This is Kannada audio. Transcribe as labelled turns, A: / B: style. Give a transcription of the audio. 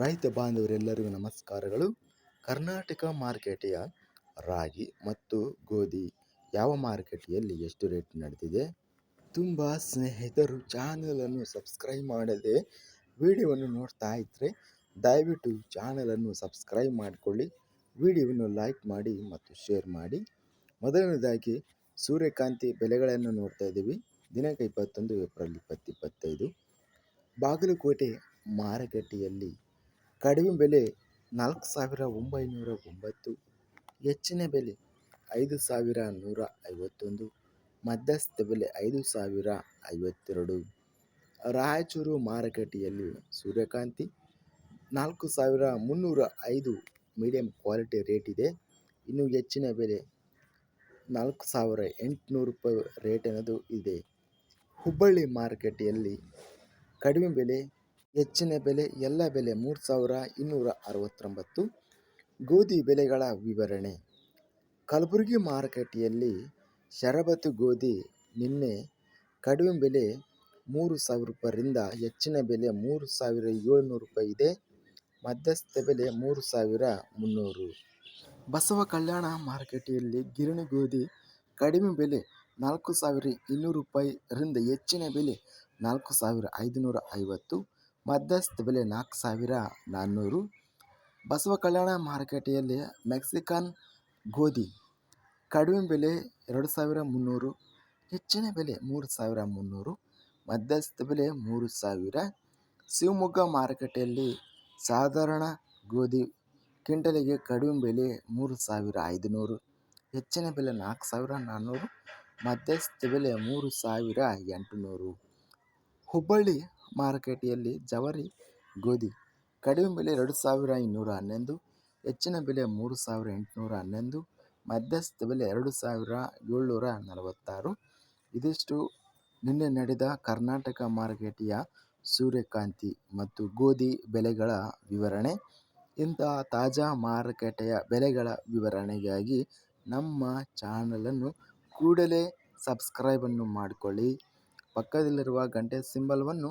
A: ರೈತ ಬಾಂಧವರೆಲ್ಲರಿಗೂ ನಮಸ್ಕಾರಗಳು. ಕರ್ನಾಟಕ ಮಾರುಕಟ್ಟೆಯ ರಾಗಿ ಮತ್ತು ಗೋಧಿ ಯಾವ ಮಾರುಕಟ್ಟೆಯಲ್ಲಿ ಎಷ್ಟು ರೇಟ್ ನಡೆದಿದೆ? ತುಂಬ ಸ್ನೇಹಿತರು ಚಾನಲನ್ನು ಸಬ್ಸ್ಕ್ರೈಬ್ ಮಾಡದೆ ವಿಡಿಯೋವನ್ನು ನೋಡ್ತಾ ಇದ್ದರೆ ದಯವಿಟ್ಟು ಚಾನಲನ್ನು ಸಬ್ಸ್ಕ್ರೈಬ್ ಮಾಡಿಕೊಳ್ಳಿ. ವಿಡಿಯೋವನ್ನು ಲೈಕ್ ಮಾಡಿ ಮತ್ತು ಶೇರ್ ಮಾಡಿ. ಮೊದಲನೇದಾಗಿ ಸೂರ್ಯಕಾಂತಿ ಬೆಲೆಗಳನ್ನು ನೋಡ್ತಾ ಇದ್ದೀವಿ. ದಿನಾಂಕ ಇಪ್ಪತ್ತೊಂದು ಏಪ್ರಿಲ್ ಇಪ್ಪತ್ತು ಇಪ್ಪತ್ತೈದು. ಬಾಗಲಕೋಟೆ ಮಾರುಕಟ್ಟೆಯಲ್ಲಿ ಕಡಿಮೆ ಬೆಲೆ ನಾಲ್ಕು ಸಾವಿರ ಒಂಬೈನೂರ ಒಂಬತ್ತು, ಹೆಚ್ಚಿನ ಬೆಲೆ ಐದು ಸಾವಿರ ನೂರ ಐವತ್ತೊಂದು, ಮಧ್ಯಸ್ಥ ಬೆಲೆ ಐದು ಸಾವಿರ ಐವತ್ತೆರಡು. ರಾಯಚೂರು ಮಾರುಕಟ್ಟೆಯಲ್ಲಿ ಸೂರ್ಯಕಾಂತಿ ನಾಲ್ಕು ಸಾವಿರ ಮುನ್ನೂರ ಐದು ಮೀಡಿಯಂ ಕ್ವಾಲಿಟಿ ರೇಟ್ ಇದೆ. ಇನ್ನು ಹೆಚ್ಚಿನ ಬೆಲೆ ನಾಲ್ಕು ಸಾವಿರ ಎಂಟುನೂರು ರೂಪಾಯಿ ರೇಟ್ ಅನ್ನೋದು ಇದೆ. ಹುಬ್ಬಳ್ಳಿ ಮಾರುಕಟ್ಟೆಯಲ್ಲಿ ಕಡಿಮೆ ಬೆಲೆ ಹೆಚ್ಚಿನ ಬೆಲೆ, ಎಲ್ಲ ಬೆಲೆ ಮೂರು ಸಾವಿರ ಇನ್ನೂರ ಅರವತ್ತೊಂಬತ್ತು. ಗೋಧಿ ಬೆಲೆಗಳ ವಿವರಣೆ. ಕಲಬುರಗಿ ಮಾರುಕಟ್ಟೆಯಲ್ಲಿ ಶರಬತ್ತು ಗೋಧಿ ನಿನ್ನೆ ಕಡಿಮೆ ಬೆಲೆ ಮೂರು ಸಾವಿರ ರೂಪಾಯಿಂದ ಹೆಚ್ಚಿನ ಬೆಲೆ ಮೂರು ಸಾವಿರ ಏಳ್ನೂರು ರೂಪಾಯಿ ಇದೆ. ಮಧ್ಯಸ್ಥ ಬೆಲೆ ಮೂರು ಸಾವಿರ ಮುನ್ನೂರು. ಬಸವ ಕಲ್ಯಾಣ ಮಾರುಕಟ್ಟೆಯಲ್ಲಿ ಗಿರಣಿ ಗೋಧಿ ಕಡಿಮೆ ಬೆಲೆ ನಾಲ್ಕು ಸಾವಿರ ಇನ್ನೂರು ರೂಪಾಯಿರಿಂದ ಹೆಚ್ಚಿನ ಬೆಲೆ ನಾಲ್ಕು ಸಾವಿರ ಐದುನೂರ ಐವತ್ತು. ಮಧ್ಯಸ್ಥ ಬೆಲೆ ನಾಲ್ಕು ಸಾವಿರ ನಾನ್ನೂರು. ಬಸವ ಕಲ್ಯಾಣ ಮಾರುಕಟ್ಟೆಯಲ್ಲಿ ಮೆಕ್ಸಿಕನ್ ಗೋಧಿ ಕಡಿಮೆ ಬೆಲೆ ಎರಡು ಸಾವಿರ ಮುನ್ನೂರು, ಹೆಚ್ಚಿನ ಬೆಲೆ ಮೂರು ಸಾವಿರ ಮುನ್ನೂರು, ಮಧ್ಯಸ್ಥ ಬೆಲೆ ಮೂರು ಸಾವಿರ. ಶಿವಮೊಗ್ಗ ಮಾರುಕಟ್ಟೆಯಲ್ಲಿ ಸಾಧಾರಣ ಗೋಧಿ ಕ್ವಿಂಟಲಿಗೆ ಕಡಿಮೆ ಬೆಲೆ ಮೂರು ಸಾವಿರ ಐದುನೂರು, ಹೆಚ್ಚಿನ ಬೆಲೆ ನಾಲ್ಕು ಸಾವಿರ ನಾನ್ನೂರು, ಮಧ್ಯಸ್ಥ ಬೆಲೆ ಮೂರು ಸಾವಿರ ಎಂಟುನೂರು. ಹುಬ್ಬಳ್ಳಿ ಮಾರುಕಟ್ಟೆಯಲ್ಲಿ ಜವಾರಿ, ಗೋಧಿ ಕಡಿಮೆ ಬೆಲೆ ಎರಡು ಸಾವಿರ ಇನ್ನೂರ ಹನ್ನೊಂದು, ಹೆಚ್ಚಿನ ಬೆಲೆ ಮೂರು ಸಾವಿರ ಎಂಟುನೂರ ಹನ್ನೊಂದು, ಮಧ್ಯಸ್ಥ ಬೆಲೆ ಎರಡು ಸಾವಿರ ಏಳ್ನೂರ ನಲವತ್ತಾರು. ಇದಿಷ್ಟು ನಿನ್ನೆ ನಡೆದ ಕರ್ನಾಟಕ ಮಾರುಕಟ್ಟೆಯ ಸೂರ್ಯಕಾಂತಿ ಮತ್ತು ಗೋಧಿ ಬೆಲೆಗಳ ವಿವರಣೆ. ಇಂತಹ ತಾಜಾ ಮಾರುಕಟ್ಟೆಯ ಬೆಲೆಗಳ ವಿವರಣೆಗಾಗಿ ನಮ್ಮ ಚಾನಲನ್ನು ಕೂಡಲೇ ಸಬ್ಸ್ಕ್ರೈಬನ್ನು ಮಾಡಿಕೊಳ್ಳಿ. ಪಕ್ಕದಲ್ಲಿರುವ ಗಂಟೆ ಸಿಂಬಲ್ವನ್ನು